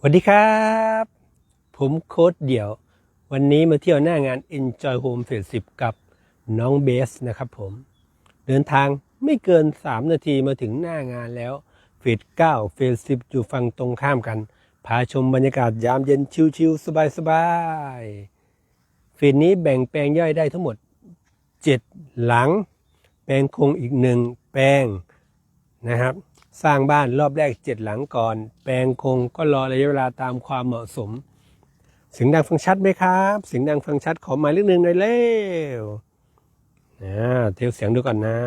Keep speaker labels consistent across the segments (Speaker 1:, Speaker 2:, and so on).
Speaker 1: สวัสดีครับ ผมโค้ดเดี่ยว วันนี้มาเที่ยวหน้างาน Enjoy Home Phase 10 กับน้องเบสนะครับผม เดินทางไม่เกิน 3 นาทีมาถึงหน้างานแล้ว เฟส9เฟส10 อยู่ฝั่งตรงข้ามกัน พาชมบรรยากาศยามเย็นชิวๆสบายๆ เฟสนี้แบ่งแปลงย่อยได้ทั้งหมด 7 หลัง แปลงคงอีกหนึ่งแปลงนะครับ สร้างบ้านรอบแรกเจ็ดหลังก่อน แปลงคงก็รอระยะเวลาตามความเหมาะสมเสียงดังฟังชัดไหมครับเสียงดังฟังชัดขอหมายเลขหนึ่งหน่อยเร็วนะเทสเสียงดูก่อนนะ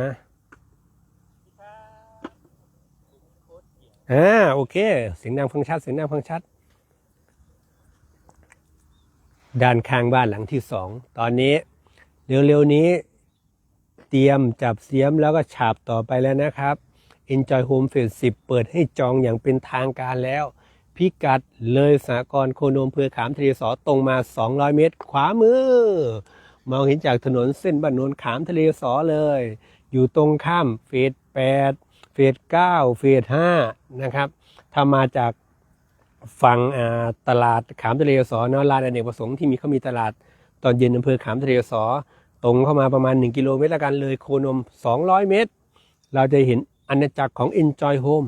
Speaker 1: อ่าโอเค เสียงดังฟังชัด เสียงดังฟังชัด ด้านข้างบ้านหลังที่สองตอนนี้ เร็วๆนี้ เตรียมจับเสียมแล้วก็ฉาบต่อไปแล้วนะครับ Enjoy Home Phase 10 เปิดให้จองอย่างเป็นทางการแล้ว พิกัดเลยสากรณ์โคนมเพื่อขามทะเลสอตรงมา 200 เมตร ขวามือ มองเห็นจากถนนเส้นบ้านโนนขามทะเลสอเลย อยู่ตรงข้ามเฟส8เฟส9เฟส5นะครับถ้ามาจากฝั่งตลาดขามทะเลสอเนาะลานอเนกประสงค์ที่มีเขามีตลาดตอนเย็นอำเภอขามทะเลสอตรงเข้ามาประมาณ 1 กิโลเมตรละกันเลยโคนม 200 เมตร เราจะเห็น อาณาจักรของ Enjoy Home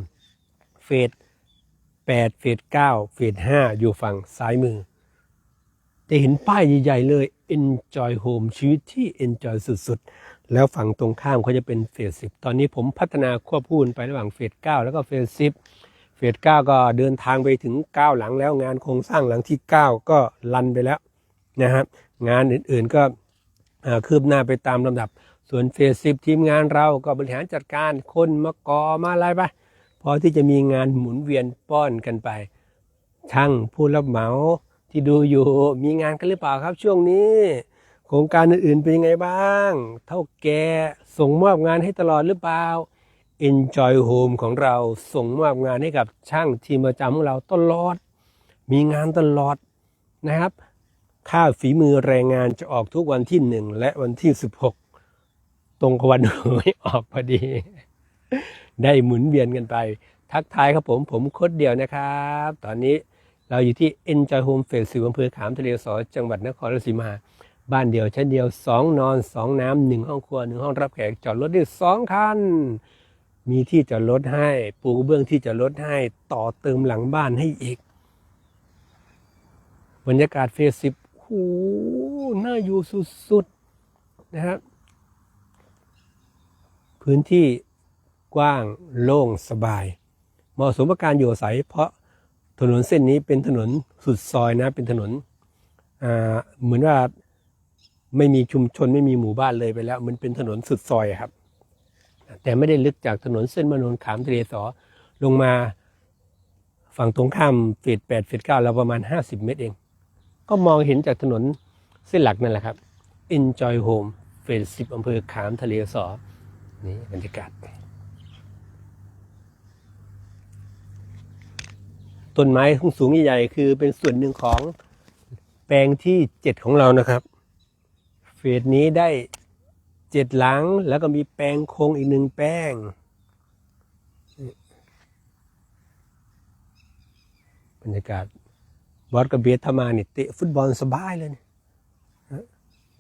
Speaker 1: เฟส8เฟส9เฟส5อยู่ฝั่งซ้ายมือ จะเห็นป้ายใหญ่ๆเลย Enjoy Home ชีวิตที่ Enjoy สุดๆ แล้วฝั่งตรงข้ามเขาจะเป็นเฟส10 ตอนนี้ผมพัฒนาควบคู่กันไประหว่างเฟส9แล้วก็เฟส10 เฟส9ก็เดินทางไปถึง 9 หลังแล้วงานโครงสร้างหลังที่ 9 ก็ลันไปแล้วนะครับงานอื่นๆก็คืบหน้าไปตามลำดับ ส่วนเฟสสิบทีมงานเราก็บริหารจัดการคนมากอมาอะไรไปพอที่จะมีงานหมุนเวียนป้อนกันไป ช่างผู้รับเหมาที่ดูอยู่มีงานกันหรือเปล่าครับช่วงนี้ โครงการอื่นๆเป็นยังไงบ้าง เท่าแกส่งมอบงานให้ตลอดหรือเปล่า Enjoy Home ของเราส่งมอบงานให้กับช่างทีมประจำของเราตลอด มีงานตลอดนะครับ ค่าฝีมือแรงงานจะออกทุกวันที่หนึ่งและวันที่สิบหก ตรงกับวันหวยออกพอดี ได้หมุนเวียนกันไป ทักทายครับผมผมโคดเดียวนะครับ ตอนนี้เราอยู่ที่ Enjoy Home Phase สิอำเภอขามทะเลสอจังหวัดนครราชสีมา บ้านเดียวชั้นเดียวสองนอนสองน้ำหนึ่งห้องครัวหนึ่งห้องรับแขกจอดรถได้สองคัน มีที่จอดรถให้ปูกระเบื้องที่จอดรถให้ต่อเติมหลังบ้านให้อีก บรรยากาศเฟสสิบโหน่าอยู่สุดๆนะครับ พื้นที่กว้างโล่งสบาย เหมาะสมกับการอยู่อาศัย เพราะถนนเส้นนี้เป็นถนนสุดซอยนะเป็นถนนเหมือนว่าไม่มีชุมชนไม่มีหมู่บ้านเลยไปแล้ว มันเป็นถนนสุดซอยครับ แต่ไม่ได้ลึกจากถนนเส้นมานนขามทะเลสอลงมาฝั่งตรงข้ามเฟสแปดเฟสเก้าเราประมาณ 50 เมตรเอง ก็มองเห็นจากถนนเส้นหลักนั่นแหละครับ Enjoy Home เฟสสิบอำเภอขามทะเลสอ นี่บรรยากาศ ต้นไม้สูงใหญ่ๆคือเป็นส่วนหนึ่งของแปลงที่เจ็ดของเรานะครับ เฟสนี้ได้เจ็ดหลังแล้วก็มีแปลงโครงอีกหนึ่งแปลงบรรยากาศบอสกับเบียร์ทามานี่เตะฟุตบอลสบายเลยเนี่ย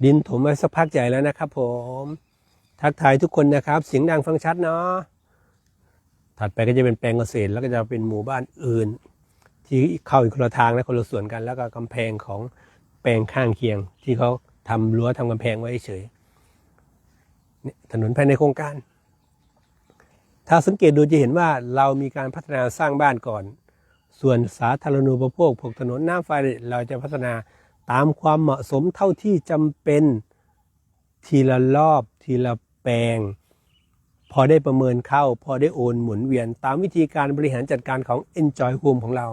Speaker 1: ดินถมไว้สักพักใหญ่แล้วนะครับผม ทักทายทุกคนนะครับ เสียงดังฟังชัดเนาะถัดไปก็จะเป็นแปลงเกษตรแล้วก็จะเป็นหมู่บ้านอื่น ที่เข้าอีกคนละทางและคนละส่วนกัน แล้วก็กำแพงของแปลงข้างเคียง ที่เขาทำรั้วทำกำแพงไว้เฉยถนนภายในโครงการ ถ้าสังเกตดูจะเห็นว่าเรามีการพัฒนาสร้างบ้านก่อน ส่วนสาธารณูปโภคพวกถนนน้ำไฟเราจะพัฒนาตามความเหมาะสมเท่าที่จำเป็นทีละรอบทีละ แปลง พอได้ประเมินเข้า พอได้โอนหมุนเวียน ตามวิธีการบริหารจัดการของ Enjoy Home ของเรา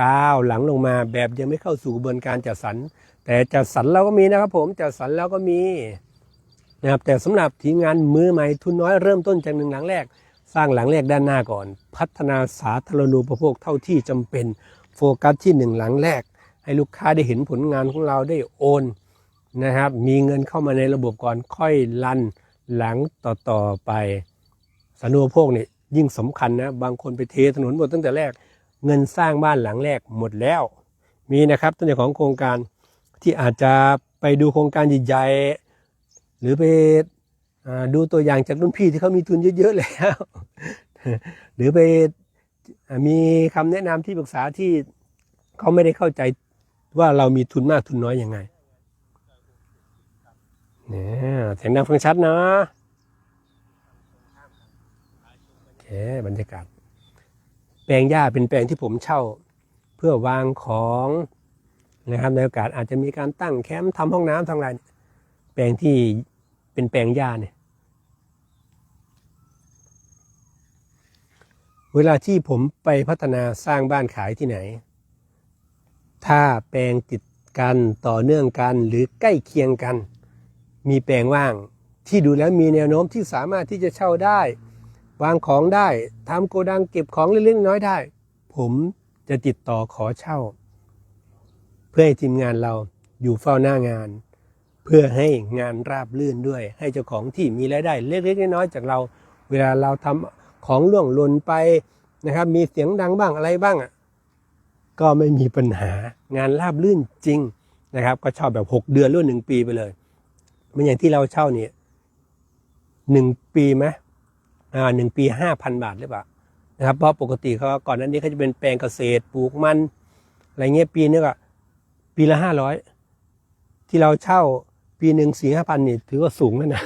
Speaker 1: ก้าวหลังลงมาแบบยังไม่เข้าสู่กระบวนการจัดสรร แต่จัดสรรเราก็มีนะครับผมจัดสรรเราก็มีนะครับแต่สำหรับทีมงานมือใหม่ทุนน้อยเริ่มต้นจากหนึ่งหลังแรก สร้างหลังแรกด้านหน้าก่อน พัฒนาสาธารณูปโภคเท่าที่จำเป็น โฟกัสที่หนึ่งหลังแรก ให้ลูกค้าได้เห็นผลงานของเราได้โอนนะครับ มีเงินเข้ามาในระบบก่อนค่อยลัน หลังต่อๆไปสาธารณูปโภคเนี่ยยิ่งสำคัญนะบางคนไปเทถนนหมดตั้งแต่แรก เงินสร้างบ้านหลังแรกหมดแล้ว มีนะครับต้นเจ้าของโครงการที่อาจจะไปดูโครงการใหญ่ๆหรือไปอดูตัวอย่างจากรุ่นพี่ที่เขามีทุนเยอะๆแล้ว หรือไปอมีคำแนะนำที่ปรึกษาที่เขาไม่ได้เข้าใจว่าเรามีทุนมากทุนน้อยยังไง เนี่ยเสียงดังฟังชัดนะโอเคบรรยากาศ แปลงหญ้าเป็นแปลงที่ผมเช่า เพื่อวางของนะครับในโอกาสอาจจะมีการตั้งแคมป์ทำห้องน้ำทำอะไรเนี่ยแปลงที่เป็นแปลงหญ้าเนี่ย เวลาที่ผมไปพัฒนาสร้างบ้านขายที่ไหน ถ้าแปลงติดกันต่อเนื่องกันหรือใกล้เคียงกัน มีแปลงว่าง ที่ดูแล้วมีแนวโน้มที่สามารถที่จะเช่าได้ วางของได้ทำโกดังเก็บของเล็กๆน้อยได้ ผมจะติดต่อขอเช่า เพื่อให้ทีมงานเราอยู่เฝ้าหน้างาน เพื่อให้งานราบลื่นด้วย ให้เจ้าของที่มีรายได้เล็กๆน้อยๆจากเรา เวลาเราทำของล่วงหล่นไปนะครับ มีเสียงดังบ้างอะไรบ้างก็ไม่มีปัญหางานราบลื่นจริงนะครับ ก็เช่าแบบ 6 เดือนหรือหนึ่งปีไปเลย มันอย่างที่เราเช่าเนี่ยหนึ่งปีไหมอ่าหนึ่งปีห้าพันบาทหรือเปล่านะครับเพราะปกติเขาก่อนนั้นนี้เขาจะเป็นแปลงเกษตรปลูกมันอะไรเงี้ยปีนึงก็ปีละห้าร้อยที่เราเช่าปีหนึ่งสี่ห้าพันนี่ถือว่าสูงแล้วนะ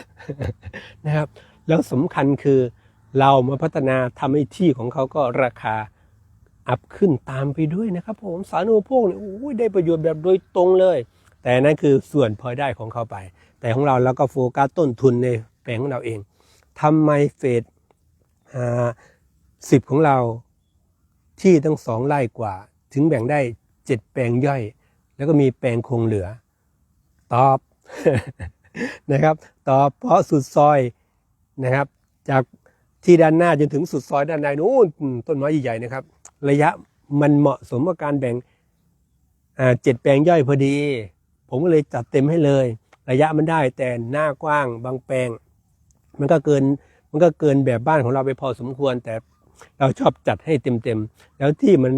Speaker 1: นะครับ แล้วสำคัญคือเรามาพัฒนาทำให้ที่ของเขาก็ราคาอัพขึ้นตามไปด้วยนะครับ ผมสาธารณูปโภคเนี่ยโอ้ยได้ประโยชน์แบบโดยตรงเลย แต่นั่นคือส่วนพลอยได้ของเขาไป แต่ของเราเราก็โฟกัสต้นทุนในแปลงของเราเองทำไมเฟสสิบของเราที่ตั้งสองไร่กว่า ถึงแบ่งได้เจ็ดแปลงย่อย แล้วก็มีแปลงคงเหลือ ตอบนะครับ ตอบเพราะสุดซอยนะครับ จากที่ด้านหน้าจนถึงสุดซอยด้านในนู้นต้นไม้ใหญ่ๆนะครับ ระยะมันเหมาะสมกับการแบ่งเจ็ดแปลงย่อยพอดี ผมก็เลยจัดเต็มให้เลย ระยะมันได้แต่หน้ากว้างบางแปลง มันก็เกินมันก็เกินแบบบ้านของเราไปพอสมควร แต่เราชอบจัดให้เต็มๆ แล้วที่มัน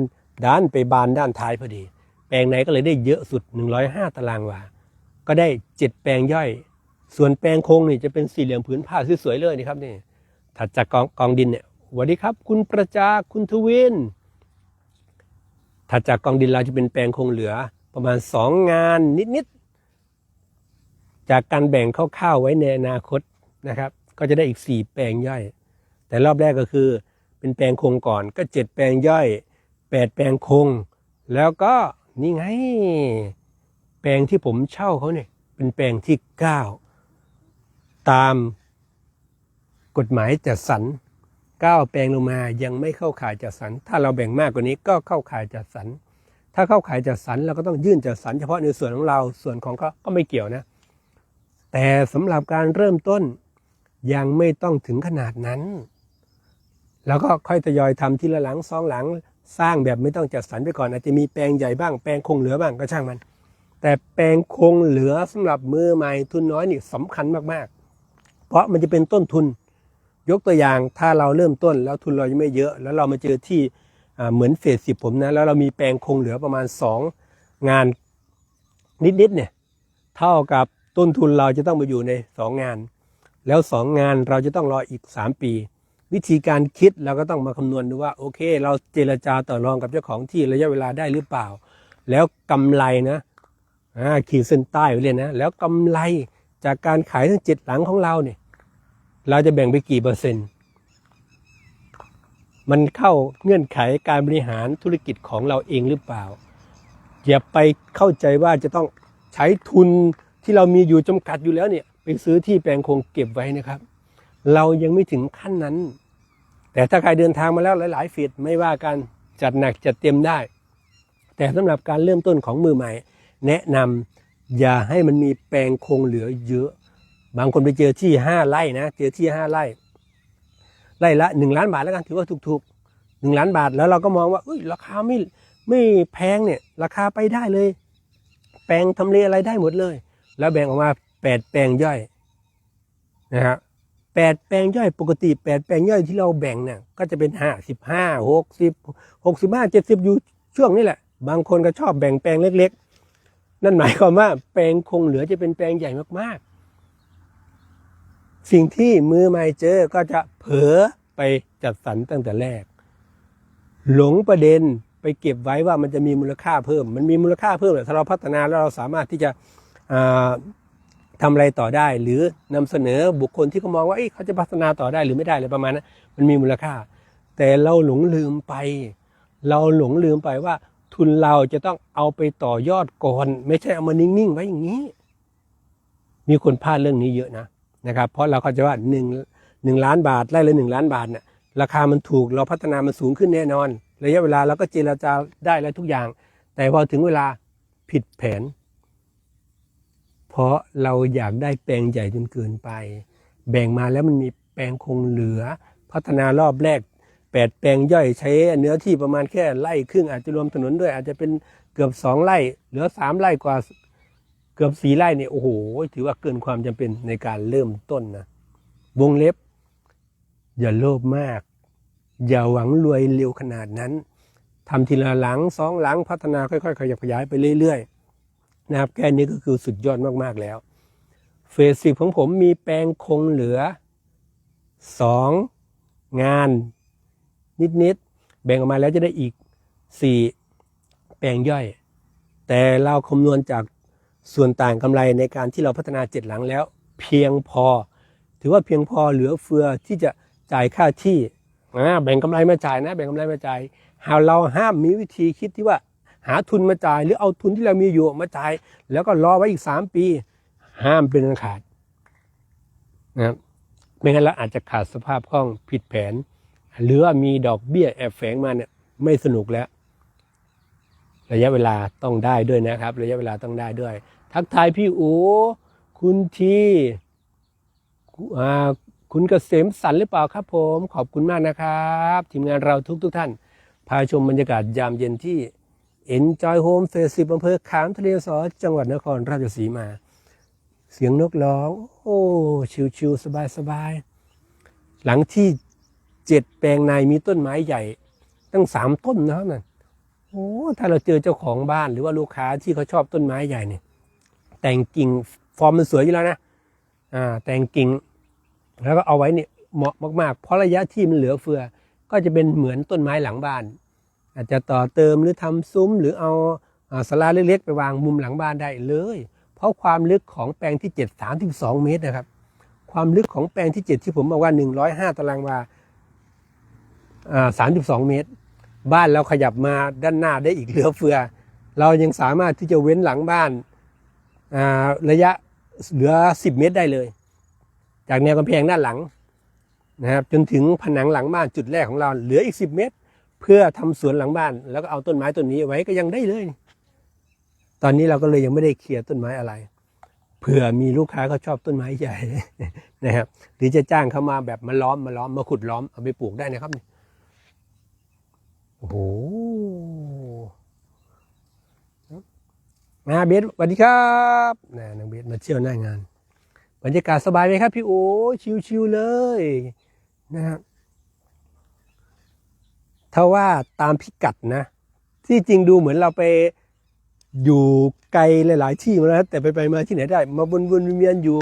Speaker 1: ด้านไปบานด้านท้ายพอดี แปลงไหนก็เลยได้เยอะสุด 105 ตารางวา ก็ได้ 7 แปลงย่อย ส่วนแปลงโคงนี่จะเป็นสี่เหลี่ยมผืนผ้าสวยๆเลยนี่ครับนี่ถัดจากกองกองดินเนี่ยสวัสดีครับ คุณประจักษ์คุณทวินถัดจากกองดินเราจะเป็นแปลงคงเหลือประมาณ 2 งานนิดๆ จากการแบ่งคร่าวๆไว้ในอนาคตนะครับ ก็จะได้อีก 4 แปลงย่อย แต่รอบแรกก็คือ เป็นแปลงคงก่อนก็ 7 แปลงย่อย 8 แปลงคงแล้วก็นี่ไง แปลงที่ผมเช่าเขาเนี่ยเป็นแปลงที่ 9 ตามกฎหมายจัดสรร9แปลงลงมายังไม่เข้าข่ายจัดสรร ถ้าเราแบ่งมากกว่านี้ก็เข้าข่ายจัดสรร ถ้าเข้าข่ายจัดสรรเราก็ต้องยื่นจัดสรรเฉพาะในส่วนของเรา ส่วนของเขาก็ไม่เกี่ยวนะ แต่สำหรับการเริ่มต้นยังไม่ต้องถึงขนาดนั้น แล้วก็ค่อยทยอยทำทีละหลังสองหลัง สร้างแบบไม่ต้องจัดสรรไปก่อน อาจจะมีแปลงใหญ่บ้างแปลงคงเหลือบ้างก็ช่างมัน แต่แปลงคงเหลือสำหรับมือใหม่ทุนน้อยนี่สำคัญมากๆ เพราะมันจะเป็นต้นทุน ยกตัวอย่างถ้าเราเริ่มต้นแล้วทุนเรายังไม่เยอะ แล้วเรามาเจอที่เหมือนเฟสสิบผมนะแล้วเรามีแปลงคงเหลือประมาณสองงานนิดๆเนี่ยเท่ากับ ต้นทุนเราจะต้องมาอยู่ในสองงาน แล้วสองงานเราจะต้องรออีกสามปี วิธีการคิดเราก็ต้องมาคำนวณดูว่าโอเค เราเจรจาต่อรองกับเจ้าของที่ระยะเวลาได้หรือเปล่า แล้วกำไรนะขีดเส้นใต้ไว้เลยนะ แล้วกำไรจากการขายทั้งเจ็ดหลังของเราเนี่ย เราจะแบ่งไปกี่เปอร์เซ็นต์ มันเข้าเงื่อนไขการบริหารธุรกิจของเราเองหรือเปล่า อย่าไปเข้าใจว่าจะต้องใช้ทุน ที่เรามีอยู่จำกัดอยู่แล้วเนี่ย ไปซื้อที่แปลงคงเก็บไว้นะครับ เรายังไม่ถึงขั้นนั้น แต่ถ้าใครเดินทางมาแล้วหลาย ๆ ฟีดไม่ว่ากันจัดหนักจัดเต็มได้ แต่สำหรับการเริ่มต้นของมือใหม่ แนะนำอย่าให้มันมีแปลงคงเหลือเยอะ บางคนไปเจอที่ห้าไร่นะเจอที่ห้าไร่ไร่ละหนึ่งล้านบาทแล้วกันถือว่าถูกๆหนึ่งล้านบาทแล้วเราก็มองว่าเอ้ยราคาไม่ไม่แพงเนี่ยราคาไปได้เลย แปลงทำเลอะไรได้หมดเลย แล้วแบ่งออกมาแปดแปลงย่อยนะครับแปดแปลงย่อยปกติแปดแปลงย่อยที่เราแบ่งเนี่ยก็จะเป็นห้าสิบห้าหกสิบหกสิบห้าเจ็ดสิบอยู่ช่วงนี้แหละ บางคนก็ชอบแบ่งแปลงเล็ก ๆ นั่นหมายความว่าแปลงคงเหลือจะเป็นแปลงใหญ่มากๆ สิ่งที่มือใหม่เจอก็จะเผลอไปจัดสรรตั้งแต่แรก หลงประเด็นไปเก็บไว้ว่ามันจะมีมูลค่าเพิ่ม มันมีมูลค่าเพิ่มแหละถ้าเราพัฒนาแล้วเราสามารถที่จะ ทำอะไรต่อได้ หรือนำเสนอบุคคลที่เขามองว่าเอ้เขาจะพัฒนาต่อได้หรือไม่ได้อะไรประมาณนั้นมันมีมูลค่า แต่เราหลงลืมไป เราหลงลืมไปว่า ทุนเราจะต้องเอาไปต่อยอดก่อนไม่ใช่เอามานิ่งๆไว้อย่างนี้ มีคนพลาดเรื่องนี้เยอะนะนะครับ เพราะเราเข้าใจว่าหนึ่งหนึ่งล้านบาทไร่เละหนึ่งล้านบาทเนี่ยราคามันถูกเราพัฒนามันสูงขึ้นแน่นอน ระยะเวลาเราก็เจรจาได้แล้วทุกอย่าง แต่พอถึงเวลาผิดแผน เพราะเราอยากได้แปลงใหญ่จนเกินไป แบ่งมาแล้วมันมีแปลงคงเหลือ พัฒนารอบแรกแปดแปลงย่อยใช้เนื้อที่ประมาณแค่ไร่ครึ่งอาจจะรวมถนนด้วยอาจจะเป็นเกือบสองไร่เหลือสามไร่กว่าเกือบสี่ไร่เนี่ยโอ้โหถือว่าเกินความจำเป็นในการเริ่มต้นนะวงเล็บ อย่าโลภมาก อย่าหวังรวยเร็วขนาดนั้นทำทีละหลังสองหลังพัฒนาค่อยๆ ขยับขยายไปเรื่อยๆ นะครับแค่นี้ก็คือสุดยอดมากๆแล้ว เฟสสิบของผมมีแปลงคงเหลือสองงานนิดๆแบ่งออกมาแล้วจะได้อีกสี่แปลงย่อย แต่เราคำนวณจากส่วนต่างกำไรในการที่เราพัฒนาเจ็ดหลังแล้ว เพียงพอ ถือว่าเพียงพอเหลือเฟือที่จะจ่ายค่าที่แบ่งกำไรมาจ่ายนะ แบ่งกำไรมาจ่ายหาเราห้ามมีวิธีคิดที่ว่า หาทุนมาจ่าย หรือเอาทุนที่เรามีอยู่มาจ่าย แล้วก็รอไว้อีกสามปี ห้ามเป็นอันขาดนะครับไม่งั้นเราอาจจะขาดสภาพคล่องผิดแผน หรือว่ามีดอกเบี้ยแอบแฝงมาเนี่ยไม่สนุกแล้ว ระยะเวลาต้องได้ด้วยนะครับ ระยะเวลาต้องได้ด้วย ทักทายพี่อูคุณทีคุณเกษมสันหรือเปล่าครับผม ขอบคุณมากนะครับ ทีมงานเราทุกทุกท่าน พาชมบรรยากาศยามเย็นที่ Enjoy Home f a c e อำเภอขามทะเลสอจังหวัดนครราชสีมา เสียงนกร้อง โอ้ชิวๆสบายๆ หลังที่เจ็ดแปลงในมีต้นไม้ใหญ่ ตั้งสามต้นนะครับนั่นโอ้ถ้าเราเจอเจ้าของบ้านหรือว่าลูกค้าที่เขาชอบต้นไม้ใหญ่เนี่ยแต่งกิ่งฟอร์มมันสวยอยู่แล้วนะอ่าแต่งกิ่ง แล้วก็เอาไว้เนี่ยเหมาะมากๆ เพราะระยะที่มันเหลือเฟือ ก็จะเป็นเหมือนต้นไม้หลังบ้าน อาจจะต่อเติมหรือทำซุ้ม หรือเอาอ่าศาลาเล็กๆ ไปวางมุมหลังบ้านได้เลย เพราะความลึกของแปลงที่ 7 32 เมตรนะครับ ความลึกของแปลงที่ 7 ที่ผมบอกว่า 105 ตารางวา32 เมตร บ้านเราขยับมาด้านหน้าได้อีกเหลือเฟือ เรายังสามารถที่จะเว้นหลังบ้านาระยะเหลือ 10 เมตรได้เลย จากแนวกำแพงด้านหลังนะครับจนถึงผนังหลังบ้านจุดแรกของเราเหลืออีก 10 เมตร เพื่อทำสวนหลังบ้าน แล้วก็เอาต้นไม้ต้นนี้ไว้ก็ยังได้เลย ตอนนี้เราก็เลยยังไม่ได้เคลียร์ต้นไม้อะไร เผื่อมีลูกค้าเขาชอบต้นไม้ใหญ่นะครับ หรือจะจ้างเขามาแบบมาล้อมมาล้อมมาขุดล้อมเอาไปปลูกได้นะครับโอ้โหมาเบสสวัสดีครับนะนางเบสมาเที่ยวหน้างาน บรรยากาศสบายไหมครับ พี่โอ้ชิวๆเลยนะครับ ถ้าว่าตามพิกัดนะ ที่จริงดูเหมือนเราไปอยู่ไกลหลาย ๆ ที่มาแล้วแต่ไปไปมาที่ไหนได้ มาวนวนๆเวียนอยู่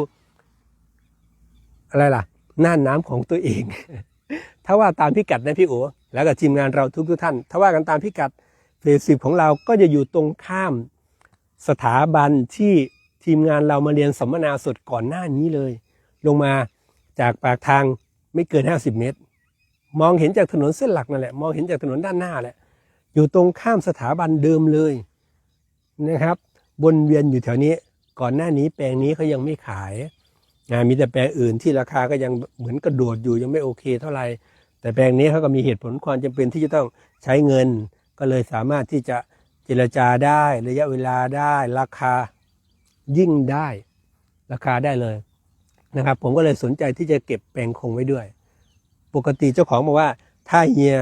Speaker 1: อะไรล่ะน่านน้ำของตัวเอง ถ้าว่าตามพิกัดนะพี่โอแล้วก็ทีมงานเราทุกทุกท่าน ถ้าว่ากันตามพิกัดเฟสสิบของเราก็จะอยู่ตรงข้ามสถาบันที่ทีมงานเรามาเรียนสัมมนาสดก่อนหน้านี้เลย ลงมาจากปากทางไม่เกิน 50 เมตร มองเห็นจากถนนเส้นหลักนั่นแหละ มองเห็นจากถนนด้านหน้าแหละ อยู่ตรงข้ามสถาบันเดิมเลยนะครับวนเวียนอยู่แถวนี้ ก่อนหน้านี้แปลงนี้เขายังไม่ขายนะมีแต่แปลงอื่นที่ราคาก็ยังเหมือนกระโดดอยู่ยังไม่โอเคเท่าไหร่ แต่แปลงนี้เขาก็มีเหตุผลความจำเป็นที่จะต้องใช้เงิน ก็เลยสามารถที่จะเจรจาได้ระยะเวลาได้ราคายิ่งได้ราคาได้เลยนะครับ ผมก็เลยสนใจที่จะเก็บแปลงคงไว้ด้วย ปกติเจ้าของบอกว่า ถ้าเฮีย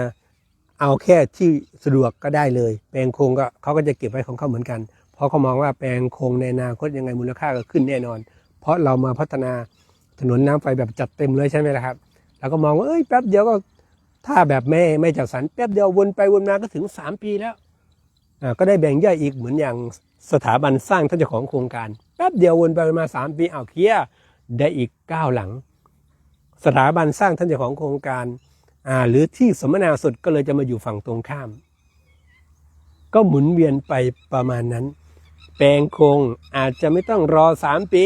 Speaker 1: เอาแค่ที่สะดวกก็ได้เลย แปลงคงก็เขาก็จะเก็บไว้ของเขาเหมือนกัน เพราะเขามองว่าแปลงคงในอนาคตยังไงมูลค่าก็ขึ้นแน่นอน เพราะเรามาพัฒนาถนนน้ำไฟแบบจัดเต็มเลยใช่ไหมล่ะครับแล้วก็มองว่าเอ้ยแป๊บเดียวก็ถ้าแบบไม่ไม่จัดสรรแป๊บเดียววนไปวนมาก็ถึงสามปีแล้วก็ได้แบ่งย่อยอีกเหมือนอย่างสถาบันสร้างท่านเจ้าของโครงการ แป๊บเดียววนไปวนมาสามปีเอาเคลียได้อีกเก้าหลัง สถาบันสร้างท่านเจ้าของโครงการหรือที่สมนาสุดก็เลยจะมาอยู่ฝั่งตรงข้าม ก็หมุนเวียนไปประมาณนั้น แปลงโครงอาจจะไม่ต้องรอสามปี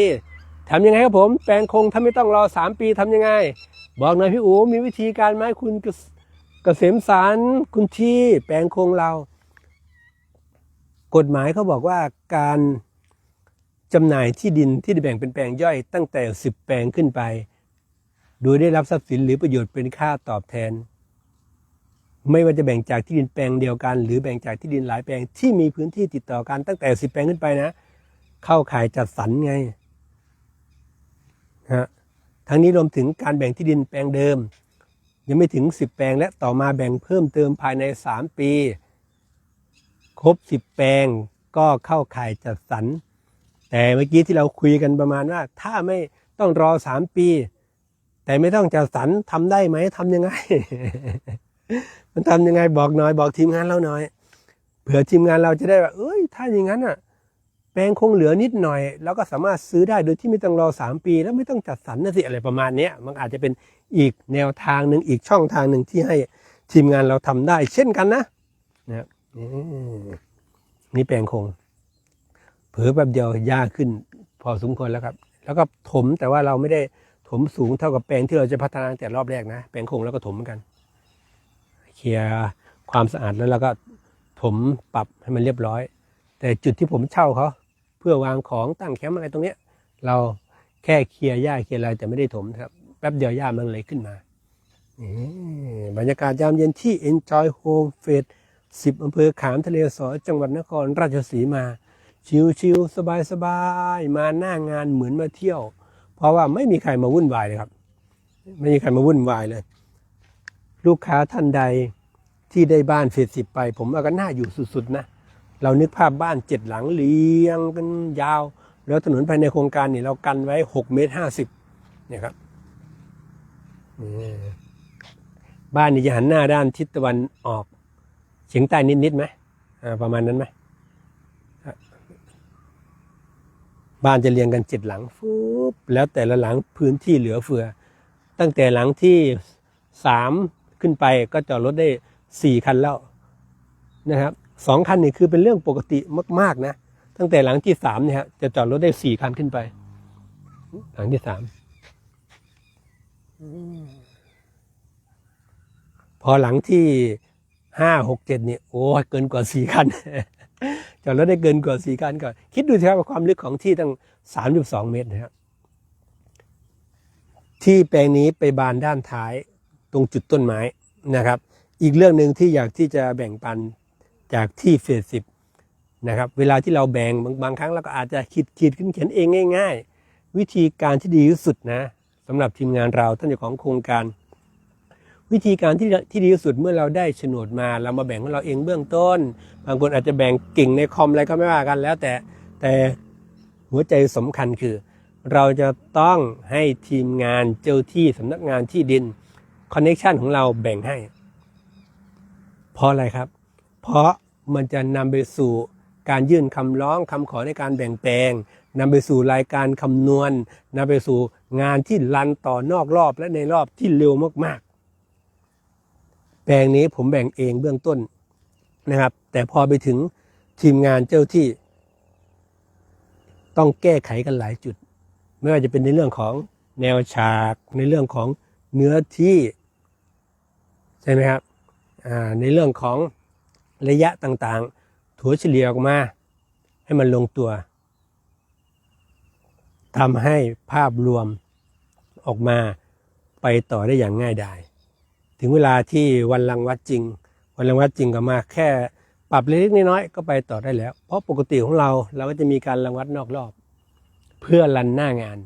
Speaker 1: ทำยังไงครับผม แปลงโครงถ้าไม่ต้องรอสามปีทำยังไง บอกหน่อยพี่อู๋มีวิธีการไหมคุณเกษเกษมสารคุณที่แปลงโครงเรา กฎหมายเขาบอกว่าการจำหน่ายที่ดินที่ได้แบ่งเป็นแปลงย่อยตั้งแต่สิบแปลงขึ้นไป โดยได้รับทรัพย์สินหรือประโยชน์เป็นค่าตอบแทน ไม่ว่าจะแบ่งจากที่ดินแปลงเดียวกัน หรือแบ่งจากที่ดินหลายแปลงที่มีพื้นที่ติดต่อกันตั้งแต่สิบแปลงขึ้นไปนะ เข้าข่ายจัดสรรไงฮะทั้งนี้รวมถึงการแบ่งที่ดินแปลงเดิม ยังไม่ถึงสิบแปลงและต่อมาแบ่งเพิ่มเติมภายในสามปี ครบสิบแปลงก็เข้าข่ายจัดสรรแต่เมื่อกี้ที่เราคุยกันประมาณว่า ถ้าไม่ต้องรอสามปี แต่ไม่ต้องจัดสรรทำได้ไหมทำยังไง มันทำยังไงบอกหน่อยบอกทีมงานเราหน่อยเผื่อทีมงานเราจะได้ว่าเอ้ย ถ้าอย่างนั้นอะ แปลงคงเหลือนิดหน่อยเราก็สามารถซื้อได้โดยที่ไม่ต้องรอสามปี แล้วไม่ต้องจัดสรรนะสิอะไรประมาณนี้มันอาจจะเป็นอีกแนวทางหนึ่งอีกช่องทางหนึ่งที่ให้ทีมงานเราทำได้ เช่นกันนะนะครับนี่แปลงคง เผือแบบเดียวหญ้าขึ้น พอสมควรแล้วครับ แล้วก็ถมแต่ว่าเราไม่ได้ ถมสูงเท่ากับแปลงที่เราจะพัฒนาแต่รอบแรกนะ แปลงคงแล้วก็ถมเหมือนกัน เคลียร์ความสะอาดแล้วเราก็ถมปรับให้มันเรียบร้อย แต่จุดที่ผมเช่าเขาเพื่อวางของตั้งแคมป์อะไรตรงเนี้ย เราแค่เคลียร์หญ้าเคลียร์อะไรแต่ไม่ได้ถมครับแป๊บเดียวหญ้ามันเลยขึ้นมาบรรยากาศยามเย็นที่ Enjoy Home f a s 10อำเภอขามทะเลสอจังหวัดนครราชสีมา ชิวๆสบายๆ มาหน้างานเหมือนมาเที่ยว เพราะว่าไม่มีใครมาวุ่นวายเลยครับ ไม่มีใครมาวุ่นวายเลย ลูกค้าท่านใดที่ได้บ้านเฟสสิบไป ผมว่าก็น่าอยู่สุดๆนะเรานึกภาพบ้านเจ็ดหลังเรียงกันยาว แล้วถนนภายในโครงการนี่เรากันไว้หกเมตรห้าสิบเนี่ยครับบ้านนี่จะหันหน้าด้านทิศตะวันออกเฉียงใต้นิดๆไหมประมาณนั้นไหมบ้านจะเรียงกันเจ็ดหลังฟุ บแล้วแต่ละหลังพื้นที่เหลือเฟือ ตั้งแต่หลังที่สามขึ้นไปก็จอดรถได้สี่คันแล้วนะครับสองคันนี่คือเป็นเรื่องปกติมาก ๆ นะ ตั้งแต่หลังที่สามเนี่ยฮะจะจอดรถได้สี่คันขึ้นไป หลังที่สามพอหลังที่ห้าหกเจ็ดเนี่ยโอ้ยเกินกว่าสี่คัน จอดรถได้เกินกว่าสี่คันก่อนคิดดูสิครับความลึกของที่ตั้งสามสิบสองเมตรนะครับ ที่แปลงนี้ไปบานด้านท้ายตรงจุดต้นไม้นะครับ อีกเรื่องหนึ่งที่อยากที่จะแบ่งปันจากที่เฟสสิบนะครับ เวลาที่เราแบ่งบางบางครั้งเราก็อาจจะคิดคิดขึ้นเขียนเองง่าย ๆ วิธีการที่ดีที่สุดนะสำหรับทีมงานเราท่านเจ้าของโครงการ วิธีการที่ที่ดีที่สุดเมื่อเราได้โฉนดมา เรามาแบ่งของเราเองเบื้องต้น บางคนอาจจะแบ่งกิ่งในคอมอะไรก็ไม่ว่ากันแล้วแต่แต่หัวใจสำคัญคือ เราจะต้องให้ทีมงานเจ้าที่สำนักงานที่ดินคอนเน็ชันของเราแบ่งให้ เพราะอะไรครับ เพราะมันจะนำไปสู่การยื่นคำร้องคำขอในการแบ่งแปลงนำไปสู่รายการคำนวณนำไปสู่งานที่รันต่อนอกรอบและในรอบที่เร็วมากๆ แปลงนี้ผมแบ่งเองเบื้องต้นนะครับ แต่พอไปถึงทีมงานเจ้าที่ ต้องแก้ไขกันหลายจุด ไม่ว่าจะเป็นในเรื่องของแนวฉากในเรื่องของเนื้อที่ใช่ไหมครับในเรื่องของระยะต่างๆ ถัวเฉลี่ยออกมา ให้มันลงตัวทำให้ภาพรวมออกมาไปต่อได้อย่างง่ายดาย ถึงเวลาที่วันรังวัดจริง วันรังวัดจริงก็มาแค่ปรับเล็กๆน้อยๆก็ไปต่อได้แล้ว เพราะปกติของเราเราก็จะมีการรังวัดนอกรอบ เพื่อรันหน้างาน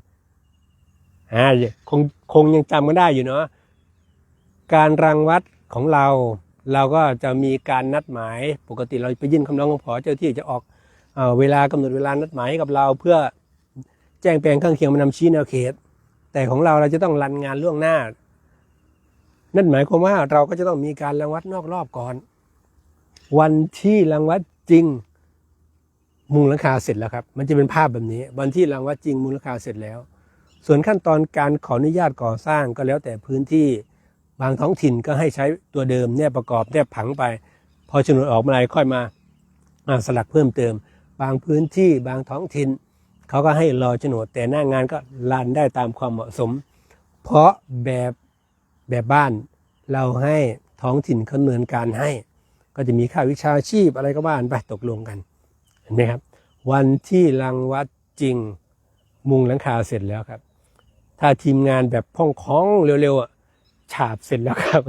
Speaker 1: อ่าคงคงยังจำกันได้อยู่เนาะการรังวัดของเรา เราก็จะมีการนัดหมายปกติเราไปยื่นคำร้องของผอเจ้าที่จะออกเอเวลากำหนดเวลานัดหมายกับเราเพื่อแจ้งแปลงข้างเคียงมานำชี้แนวเขต แต่ของเราเราจะต้องรันงานล่วงหน้า นั่นหมายความว่าเราก็จะต้องมีการรังวัดนอกรอบก่อน วันที่รังวัดจริง มุงหลังคาเสร็จแล้วครับ มันจะเป็นภาพแบบนี้ วันที่รังวัดจริงมุงหลังคาเสร็จแล้ว ส่วนขั้นตอนการขออนุญาตก่อสร้างก็แล้วแต่พื้นที่บางท้องถิ่นก็ให้ใช้ตัวเดิมเนี่ยประกอบเนี่ยผังไป พอโฉนออกมาอะไรค่อยมาอ่าสลักเพิ่มเติม บางพื้นที่บางท้องถิ่นเขาก็ให้รอโฉนแต่หน้างานก็ลันได้ตามความเหมาะสม เพราะแบบแบบบ้านเราให้ท้องถิ่นเขาเนินการให้ ก็จะมีค่าวิชาชีพอะไรก็บ้านไปตกลงกัน เห็นไหมครับ วันที่รังวัดจริงมุงหลังคาเสร็จแล้วครับ ถ้าทีมงานแบบพ่องคล้องเร็วๆอะฉาบเสร็จแล้วครับ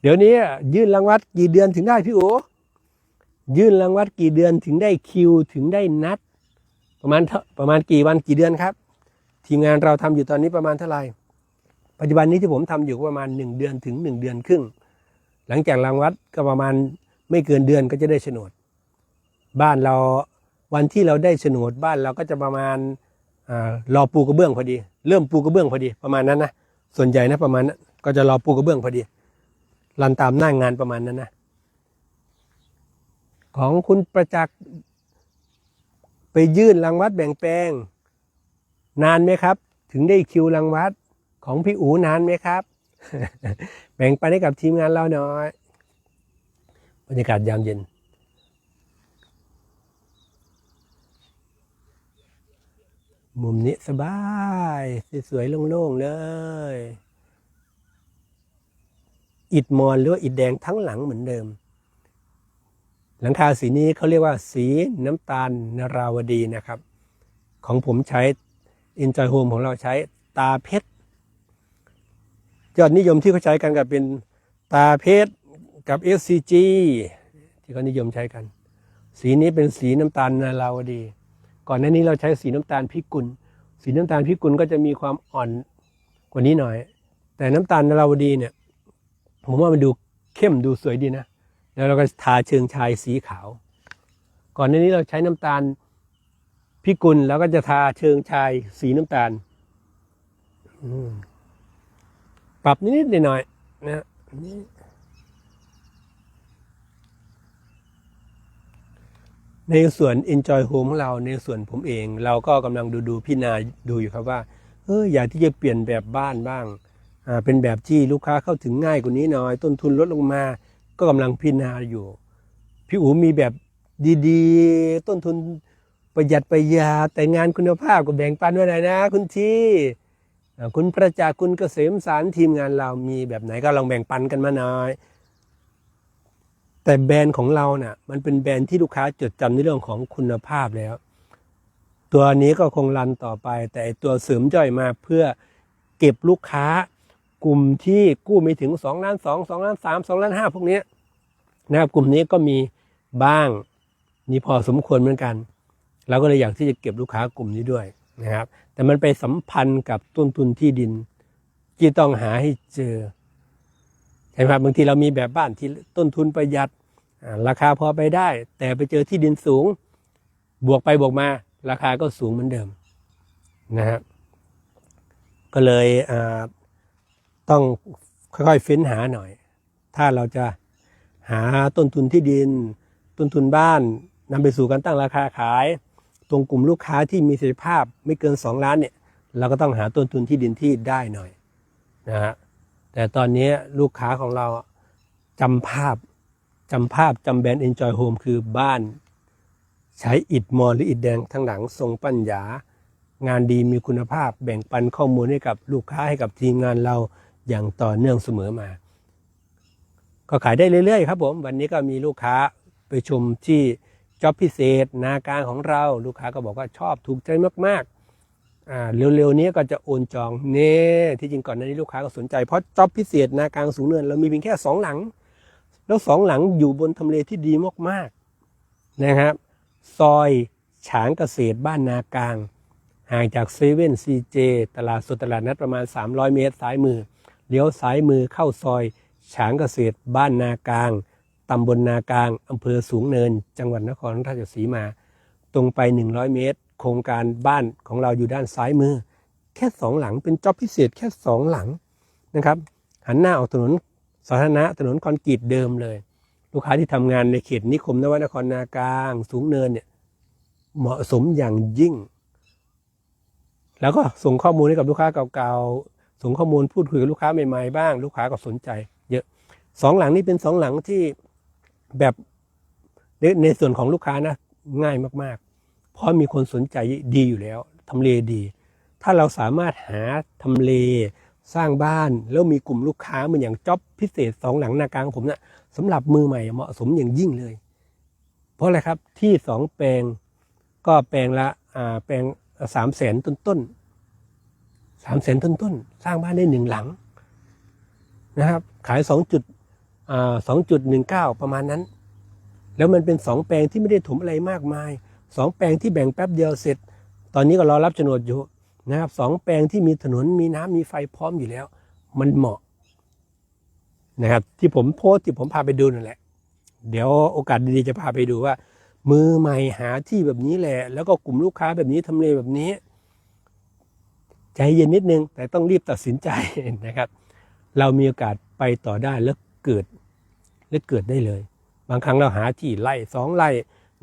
Speaker 1: เดี๋ยวนี้ยื่นรางวัดกี่เดือนถึงได้พี่โอยื่นรางวัดกี่เดือนถึงได้คิวถึงได้นัด ประมาณเท่าประมาณกี่วันกี่เดือนครับ ทีมงานเราทำอยู่ตอนนี้ประมาณเท่าไหร่ปัจจุบันนี้ที่ผมทำอยู่ประมาณหนึ่งเดือนถึงหนึ่งเดือนครึ่ง หลังจากรางวัดก็ประมาณไม่เกินเดือนก็จะได้โฉนด บ้านเราวันที่เราได้โฉนดบ้านเราก็จะประมาณรอปูกระเบื้องพอดี เริ่มปูกระเบื้องพอดีประมาณนั้นนะส่วนใหญ่นะประมาณนั้นก็จะรอปูกระเบื้องพอดีรันตามหน้างงานประมาณนั้นนะของคุณประจักษ์ไปยื่นรางวัดแบ่งแปลง นานไหมครับ ถึงได้คิวรางวัดของพี่อูนานไหมครับ แบ่งไปให้กับทีมงานเราหน่อยบรรยากาศยามเย็น มุมนี้สบาย สวยๆโล่งๆเลย อิฐมอนหรือว่าอิฐแดงทั้งหลังเหมือนเดิม หลังคาสีนี้เขาเรียกว่าสีน้ำตาลนราวดีนะครับ ของผมใช้ Enjoy Home ของเราใช้ตาเพชรยอดนิยมที่เขาใช้กันกับเป็นตาเพชรกับ SCG ที่เขานิยมใช้กัน สีนี้เป็นสีน้ำตาลนราวดี ก่อนหน้านี้เราใช้สีน้ำตาลพิกุล สีน้ำตาลพิกุลก็จะมีความอ่อนกว่านี้หน่อย แต่น้ำตาลนราวดีเนี่ย ผมว่ามันดูเข้มดูสวยดีนะ แล้วเราก็ทาเชิงชายสีขาว ก่อนหน้านี้เราใช้น้ำตาลพิกุลแล้วก็จะทาเชิงชายสีน้ำตาลปรับนิดๆหน่อยๆนะ ในส่วน Enjoy Home ของเราในส่วนผมเอง เราก็กำลังดูดูพี่นาดูอยู่ครับว่าเอออยากที่จะเปลี่ยนแบบบ้านบ้างอ่าเป็นแบบที่ลูกค้าเข้าถึงง่ายกว่านี้หน่อย ต้นทุนลดลงมา ก็กำลังพิจารณาอยู่ พี่อูมีแบบดีๆ ต้นทุนประหยัดประหยัดแต่งานคุณภาพก็แบ่งปันไว้หน่อยนะ คุณที่คุณประจักษ์คุณเกษมสารทีมงานเรามีแบบไหนก็ลองแบ่งปันกันมาหน่อย แต่แบรนด์ของเราเนี่ยมันเป็นแบรนด์ที่ลูกค้าจดจำในเรื่องของคุณภาพแล้ว ตัวนี้ก็คงรันต่อไป แต่ตัวเสริมย่อยมาเพื่อเก็บลูกค้ากลุ่มที่กู้ไม่ถึง2ล้าน2 2ล้าน3 2ล้าน5พวกนี้นะครับกลุ่มนี้ก็มีบ้างนี่พอสมควรเหมือนกันเราก็เลยอยากที่จะเก็บลูกค้ากลุ่มนี้ด้วยนะครับ แต่มันไปสัมพันธ์กับต้นทุนที่ดินที่ต้องหาให้เจอ ช่ไหมครับบางทีเรามีแบบบ้านที่ต้นทุนประหยัดราคาพอไปได้ แต่ไปเจอที่ดินสูง บวกไปบวกมา ราคาก็สูงเหมือนเดิมนะครับก็เลยต้องค่อยๆเฟ้นหาหน่อย ถ้าเราจะหาต้นทุนที่ดิน ต้นทุนบ้านนำไปสู่การตั้งราคาขาย ตรงกลุ่มลูกค้าที่มีศักยภาพไม่เกิน 2 ล้านเนี่ย เราก็ต้องหาต้นทุนที่ดินที่ได้หน่อยนะฮะ แต่ตอนนี้ลูกค้าของเราจำภาพจำภาพจำแบรนด์ Enjoy Home คือบ้านใช้อิฐมอลหรืออิฐแดงทั้งหลังทรงปัญญา งานดีมีคุณภาพแบ่งปันข้อมูลให้กับลูกค้าให้กับทีมงานเราอย่างต่อเนื่องเสมอมา ก็ขายได้เรื่อยๆครับผม วันนี้ก็มีลูกค้าไปชมที่จ็อบพิเศษ นาการของเรา ลูกค้าก็บอกว่าชอบถูกใจมากๆ อ่าเร็วๆนี้ก็จะโอนจองเน่ที่จริงก่อนหน้านี้ลูกค้าก็สนใจเพราะจ็อบพิเศษนากลางสูงเนินเรามีเพียงแค่สองหลัง แล้วสองหลังอยู่บนทำเลที่ดีมากๆนะครับ ซอยฉางเกษตรบ้านนากลาง ห่างจากเซเว่นซีเจตลาดสดตลาดนัดประมาณ 300 เมตรซ้ายมือเลี้ยวซ้ายมือเข้าซอยฉางเกษตร บ้านนากลางตำบลนากลางอำเภอสูงเนิน จังหวัดนครราชสีมา ตรงไป 100 เมตร โครงการบ้านของเราอยู่ด้านซ้ายมือ แค่สองหลังเป็นจ็อบพิเศษแค่สองหลังนะครับ หันหน้าออกถนนสาธารณะถนนคอนกรีตเดิมเลย ลูกค้าที่ทำงานในเขตนิคมนวนครนากลาง สูงเนินเนี่ยเหมาะสมอย่างยิ่ง แล้วก็ส่งข้อมูลให้กับลูกค้าเก่าๆส่งข้อมูลพูดคุยกับลูกค้าใหม่ๆบ้าง ลูกค้าก็สนใจ เยอะสองหลังนี้เป็นสองหลังที่แบบในส่วนของลูกค้านะง่ายมาก เพราะมีคนสนใจดีอยู่แล้วทำเลดี ถ้าเราสามารถหาทำเลสร้างบ้านแล้วมีกลุ่มลูกค้าเหมือนอย่างจ็อบพิเศษสองหลังหน้ากลางผมนะ่ะสำหรับมือใหม่เหมาะสมอย่างยิ่งเลย เพราะอะไรครับที่สองแปลงก็แปลงละแปลงสามแสนต้นต้นสามแสนต้นต้นสร้างบ้านได้หนึ่งหลังนะครับ ขายสองจุดสองจุดหนึ่งเก้าประมาณนั้น แล้วมันเป็นสองแปลงที่ไม่ได้ถมอะไรมากมาย สองแปลงที่แบ่งแป๊บเดียวเสร็จ ตอนนี้ก็รอรับโฉนดอยู่นะครับสองแปลงที่มีถนนมีน้ำมีไฟพร้อมอยู่แล้ว มันเหมาะนะครับ ที่ผมโพสต์ที่ผมพาไปดูนั่นแหละ เดี๋ยวโอกาสดีๆจะพาไปดูว่า มือใหม่หาที่แบบนี้แหละ แล้วก็กลุ่มลูกค้าแบบนี้ทำเลแบบนี้ ใจเย็นนิดนึง แต่ต้องรีบตัดสินใจนะครับ เรามีโอกาสไปต่อได้แล้วเกิด และเกิดได้เลย บางครั้งเราหาที่ไร่สองไร่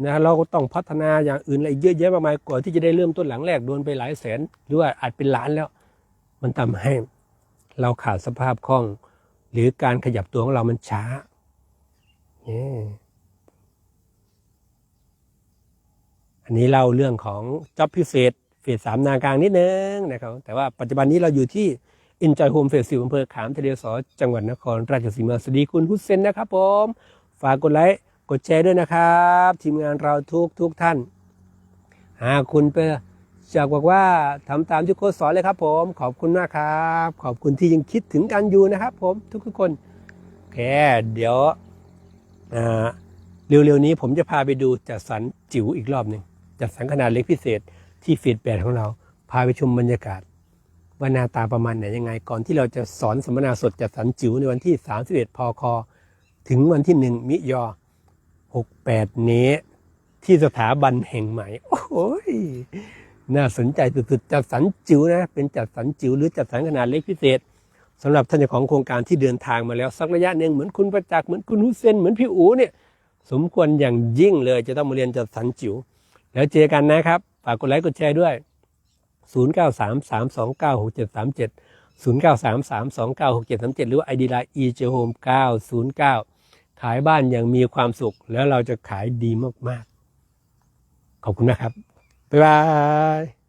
Speaker 1: นะเราก็ต้องพัฒนาอย่างอื่นอะไรเยอะแยะมากมายกว่าที่จะได้เริ่มต้นหลังแรกโดนไปหลายแสน หรือว่าอาจเป็นล้านแล้ว มันทำให้เราขาดสภาพคล่อง หรือการขยับตัวของเรามันช้าเนี่ยอันนี้เล่าเรื่องของจ็อบพิเศษเฟสสามนากลางนิดนึงนะครับ แต่ว่าปัจจุบันนี้เราอยู่ที่ Enjoy Home เฟสสิบอำเภอขามทะเลสอจังหวัดนครราชสีมาสวัสดีคุณฮุสเซนนะครับผม ฝากกดไลค์ กดแชร์ด้วยนะครับ ทีมงานเราทุกทุกท่าน หากคุณไปจากบอกว่าทำตามที่โค้ชสอนเลยครับผม ขอบคุณมากครับ ขอบคุณที่ยังคิดถึงกันอยู่นะครับ ผมทุกทุกคนโอเคเดี๋ยวเร็วๆนี้ผมจะพาไปดูจัดสรรจิ๋วอีกรอบหนึ่งจัดสรรขนาดเล็กพิเศษที่ฟีดแปดของเรา พาไปชมบรรยากาศว่าหน้าตาประมาณไหนยังไง ก่อนที่เราจะสอนสัมมนาสดจัดสรรจิ๋วในวันที่ 31พคถึงวันที่ 1 มิยอ 68 นี้ ที่สถาบันแห่งใหม่ โอ้ยน่าสนใจสุดๆจัดสรรจิ๋วนะ เป็นจัดสรรจิ๋วหรือจัดสรรขนาดเล็กพิเศษสำหรับท่านเจ้าของโครงการที่เดินทางมาแล้ว สักระยะหนึ่งเหมือนคุณประจักษ์เหมือนคุณฮุเซนเหมือนพี่อูเนี่ย สมควรอย่างยิ่งเลยจะต้องมาเรียนจัดสรรจิ๋วแล้วเจอกันนะครับฝากกดไลค์กดแชร์ด้วย 0 9 3 3 2 9 6 7 3 7 0 9 3 3 2 9 6 7 3 7 หรือว่า ID Line e j home 909 ขายบ้านอย่างมีความสุข แล้วเราจะขายดีมากๆ ขอบคุณนะครับ บ๊ายบาย